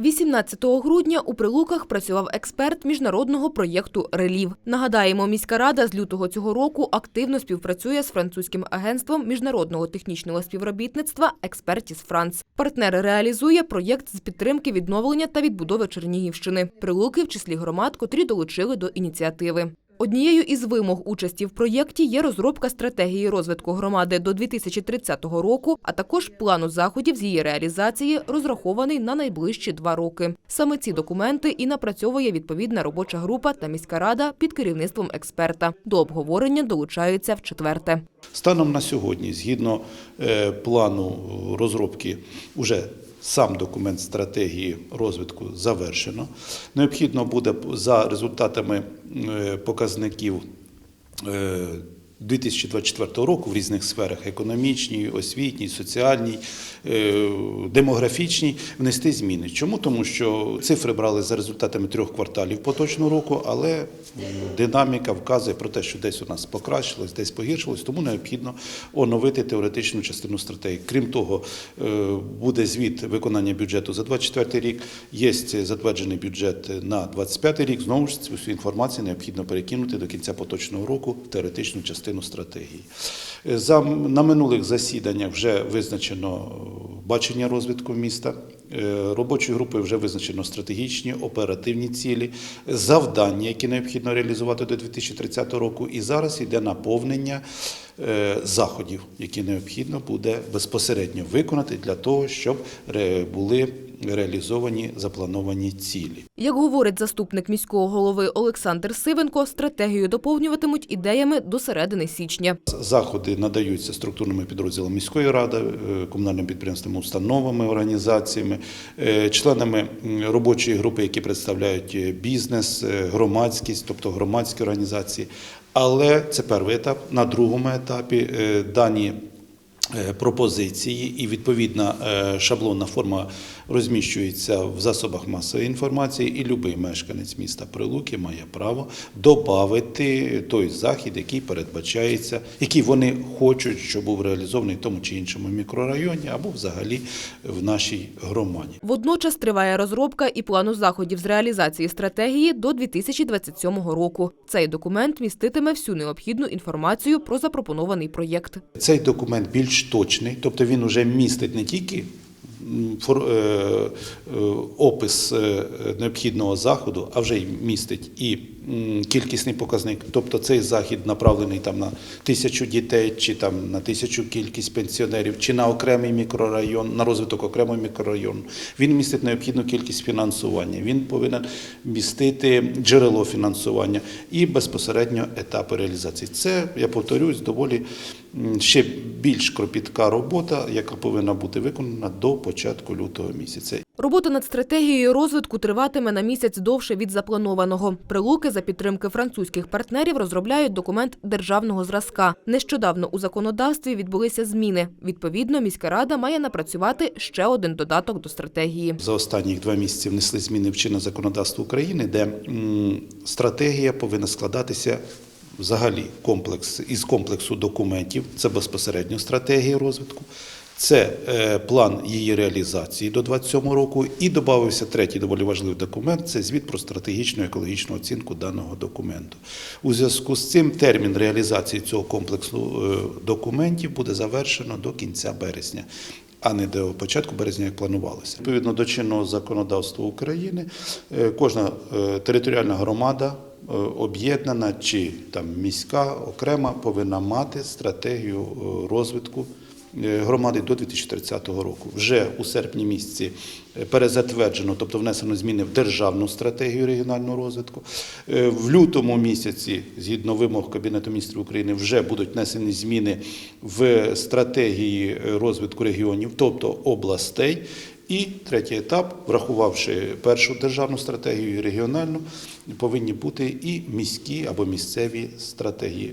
18 грудня у Прилуках працював експерт міжнародного проєкту «Релів». Нагадаємо, міська рада з лютого цього року активно співпрацює з французьким агентством міжнародного технічного співробітництва «Експертіс Франц». Партнер реалізує проєкт з підтримки відновлення та відбудови Чернігівщини. Прилуки в числі громад, котрі долучили до ініціативи. Однією із вимог участі в проєкті є розробка стратегії розвитку громади до 2030 року, а також плану заходів з її реалізації, розрахований на найближчі два роки. Саме ці документи і напрацьовує відповідна робоча група та міська рада під керівництвом експерта. До обговорення долучаються в четверте. Станом на сьогодні, згідно е, плану розробки, уже сам документ стратегії розвитку завершено. Необхідно буде за результатами е, показників. Е, 2024 року в різних сферах економічній, освітній, соціальній, е, демографічній внести зміни. Чому? Тому що цифри брали за результатами трьох кварталів поточного року, але динаміка вказує про те, що десь у нас покращилось, десь погіршилось, тому необхідно оновити теоретичну частину стратегії. Крім того, е, буде звіт виконання бюджету за 2024 рік. Є затверджений бюджет на 2025 рік. Знову ж цю інформацію необхідно перекинути до кінця поточного року в теоретичну частину стратегії. Е, За на минулих засіданнях вже визначено бачення розвитку міста. Е, Робочою групою вже визначено стратегічні оперативні цілі, завдання, які необхідно реалізувати до 2030 року. І зараз йде наповнення заходів, які необхідно буде безпосередньо виконати для того, щоб були реалізовані заплановані цілі. Як говорить заступник міського голови Олександр Сивенко, стратегію доповнюватимуть ідеями до середини січня. Заходи надаються структурними підрозділами міської ради, е, комунальними підприємствами, установами, організаціями, е, членами робочої групи, які представляють е, бізнес, е, громадськість, тобто громадські організації. Але це перший етап. На другому етапі е, дані пропозиції і відповідна е, шаблонна форма розміщується в засобах масової інформації, і будь-який мешканець міста Прилуки має право додати той захід, який передбачається, який вони хочуть, щоб був реалізований в тому чи іншому мікрорайоні або взагалі в нашій громаді. Водночас триває розробка і плану заходів з реалізації стратегії до 2027 року. Цей документ міститиме всю необхідну інформацію про запропонований проєкт. Цей документ більш точний, тобто він вже містить не тільки е, е, опис е, необхідного заходу, а вже містить і кількісний показник. Тобто цей захід направлений там на тисячу дітей, чи там на тисячу кількість пенсіонерів, чи на окремий мікрорайон, на розвиток окремого мікрорайону. Він містить необхідну кількість фінансування. Він повинен містити джерело фінансування і безпосередньо етапи реалізації. Це я повторюсь, доволі ще більш кропітка робота, яка повинна бути виконана до початку лютого місяця. Робота над стратегією розвитку триватиме на місяць довше від запланованого. Прилуки за підтримки французьких партнерів розробляють документ державного зразка. Нещодавно у законодавстві відбулися зміни. Відповідно, міська рада має напрацювати ще один додаток до стратегії. За останні два місяці внесли зміни в чинне законодавство України, де стратегія повинна складатися взагалі комплекс із комплексу документів. Це безпосередньо стратегія розвитку. Це е, план її реалізації до 2027 року, і додався третій доволі важливий документ це звіт про стратегічну екологічну оцінку даного документу. У зв'язку з цим термін реалізації цього комплексу е, документів буде завершено до кінця березня а не до початку березня, як планувалося. Відповідно до чинного законодавства України, е, кожна територіальна громада. Об'єднана чи там міська окрема повинна мати стратегію розвитку громади до 2030 року. Вже у серпні місяці е, перезатверджено, тобто внесено зміни в державну стратегію регіонального розвитку. Е, В лютому місяці, згідно вимог Кабінету міністрів України, вже будуть внесені зміни в стратегії е, розвитку регіонів, тобто областей. І третій етап, врахувавши першу державну стратегію і регіональну, повинні бути і міські або місцеві стратегії